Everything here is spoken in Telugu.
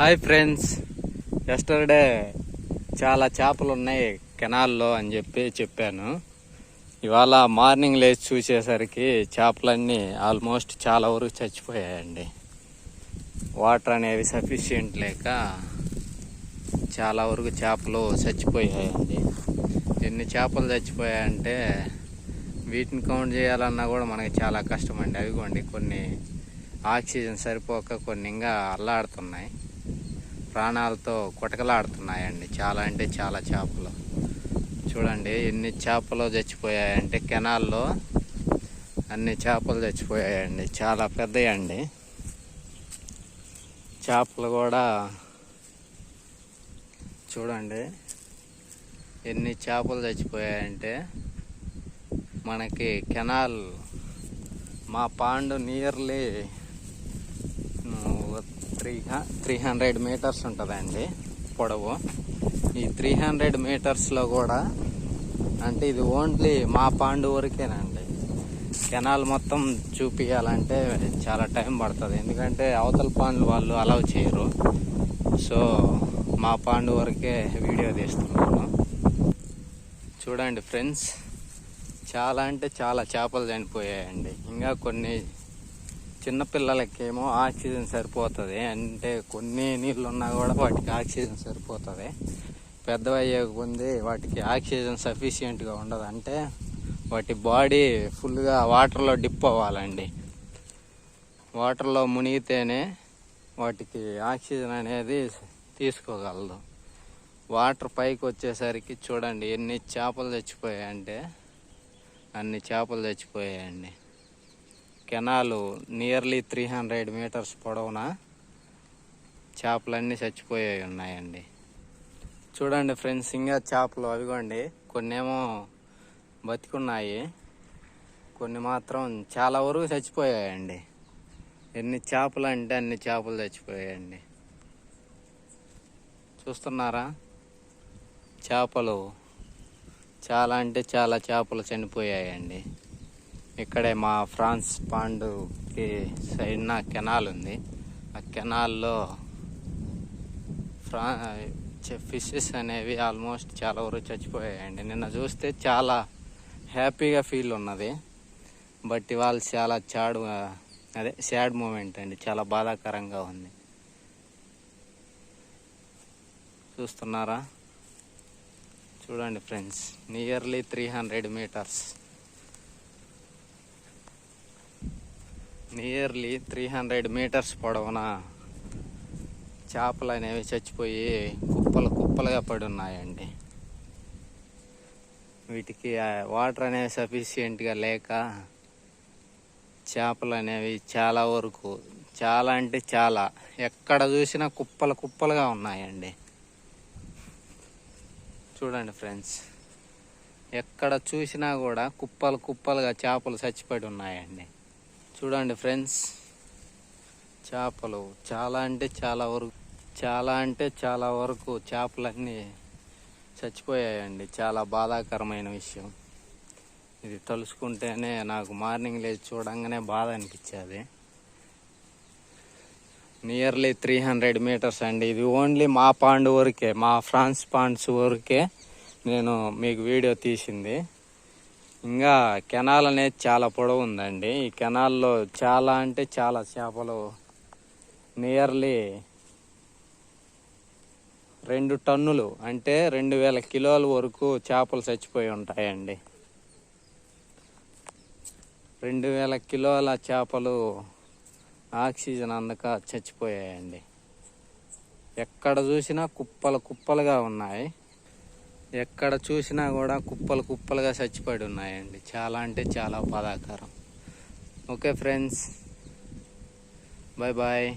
Hi friends. ఎస్టర్డే చాలా చేపలు ఉన్నాయి కెనాల్లో అని చెప్పి చెప్పాను. ఇవాళ మార్నింగ్ లేచి చూసేసరికి చేపలన్నీ ఆల్మోస్ట్ చాలా వరకు చచ్చిపోయాయండి. వాటర్ అనేవి సఫిషియెంట్ లేక చాలా వరకు చేపలు చచ్చిపోయాయండి. ఎన్ని చేపలు చచ్చిపోయాయంటే వీటిని కౌంట్ చేయాలన్నా కూడా మనకి చాలా కష్టం అండి అవిగోండి కొన్ని ఆక్సిజన్ సరిపోక కొన్ని ఇంకా అల్లాడుతున్నాయి. ప్రాణాలతో కొటకలాడుతున్నాయండి. చాలా అంటే చాలా చేపలు. చూడండి ఎన్ని చేపలు చచ్చిపోయాయంటే కెనాల్లో అన్ని చేపలు చచ్చిపోయాయండి. చాలా పెద్దయండి. చేపలు కూడా చూడండి ఎన్ని చేపలు చచ్చిపోయాయంటే మనకి కెనాల్ మా pond nearly three three hundred metres ఉంటుందండి పొడవు. ఈ త్రీ హండ్రెడ్ మీటర్స్లో కూడా అంటే ఇది ఓన్లీ మా పాండు వరకేనండి కెనాల్ మొత్తం చూపించాలంటే చాలా టైం పడుతుంది. ఎందుకంటే అవతల పాండ్లు వాళ్ళు అలౌ చేయరు. సో మా పాండు వరకే వీడియో తీస్తున్నాను. చూడండి ఫ్రెండ్స్ చాలా అంటే చాలా చేపలు చనిపోయాయండి. ఇంకా కొన్ని చిన్నపిల్లలకేమో ఆక్సిజన్ సరిపోతుంది. అంటే కొన్ని నీళ్ళు ఉన్నా కూడా వాటికి ఆక్సిజన్ సరిపోతుంది. పెద్దవి అయ్యే వాటికి ఆక్సిజన్ సఫిషియెంట్గా ఉండదు. అంటే వాటి బాడీ ఫుల్గా వాటర్లో డిప్ అవ్వాలండి. వాటర్లో మునిగితేనే వాటికి ఆక్సిజన్ అనేది తీసుకోగలదు. వాటర్ పైకి వచ్చేసరికి చూడండి ఎన్ని చేపలు చచ్చిపోయాయంటే అన్ని చేపలు చచ్చిపోయాయండి. Canal nearly three hundred metres పొడవున చేపలన్నీ చచ్చిపోయాయి ఉన్నాయండి. చూడండి ఫ్రెండ్స్ ఇంకా చేపలు అవిగోండి కొన్నేమో బతికున్నాయి. కొన్ని మాత్రం చాలా వరకు చచ్చిపోయాయండి. ఎన్ని చేపలు అంటే అన్ని చేపలు చచ్చిపోయాయండి. చూస్తున్నారా? చేపలు చాలా అంటే చాలా చేపలు చనిపోయాయండి. ఇక్కడే మా ఫ్రాన్స్ పాండుకి సైడ్న కెనాల్ ఉంది. ఆ కెనాల్లో ఫ్రా ఫిషెస్ అనేవి ఆల్మోస్ట్ చాలా వరకు చచ్చిపోయాయండి. నిన్న చూస్తే చాలా హ్యాపీగా ఫీల్ ఉన్నది. బట్ ఇవాళ చాలా చాడు అదే సాడ్ మూమెంట్ అండి. చాలా బాధాకరంగా ఉంది. చూస్తున్నారా? చూడండి friends nearly three hundred metres. Nearly three hundred metres పొడవున చేపలు అనేవి చచ్చిపోయి కుప్పలు కుప్పలుగా పడి ఉన్నాయండి వీటికి వాటర్ అనేవి సఫిషియెంట్గా లేక చేపలు అనేవి చాలా వరకు చాలా అంటే చాలా ఎక్కడ చూసినా కుప్పలు కుప్పలుగా ఉన్నాయండి. చూడండి ఫ్రెండ్స్ ఎక్కడ చూసినా కూడా కుప్పలు కుప్పలుగా చేపలు చచ్చిపడి ఉన్నాయండి. చూడండి ఫ్రెండ్స్ చేపలు. చాలా అంటే చాలా వరకు చాలా అంటే చాలా వరకు చేపలన్నీ చచ్చిపోయాయండి. చాలా బాధాకరమైన విషయం. ఇది తలుసుకుంటేనే నాకు మార్నింగ్ లేచి చూడంగానే బాధ అనిపించేది. నియర్లీ త్రీ హండ్రెడ్ మీటర్స్ అండి. ఇది ఓన్లీ మా పాండ్ వరకే మా ఫ్రాన్స్ పాండ్స్ వరకే నేను మీకు వీడియో తీసింది. ఇంకా కెనాల్ అనేది చాలా పొడవు ఉందండి. ఈ కెనాల్లో చాలా అంటే చాలా చేపలు నియర్లీ రెండు టన్నులు అంటే రెండు వేల కిలోల వరకు చేపలు చచ్చిపోయి ఉంటాయండి. రెండు వేల కిలోల చేపలు ఆక్సిజన్ అందక చచ్చిపోయాయండి. ఎక్కడ చూసినా కుప్పలు కుప్పలుగా ఉన్నాయి. ఎక్కడ చూసినా కూడా కుప్పలు కుప్పలుగా చచ్చిపడి ఉన్నాయండి. చాలా అంటే చాలా బాధాకరం. Okay friends bye bye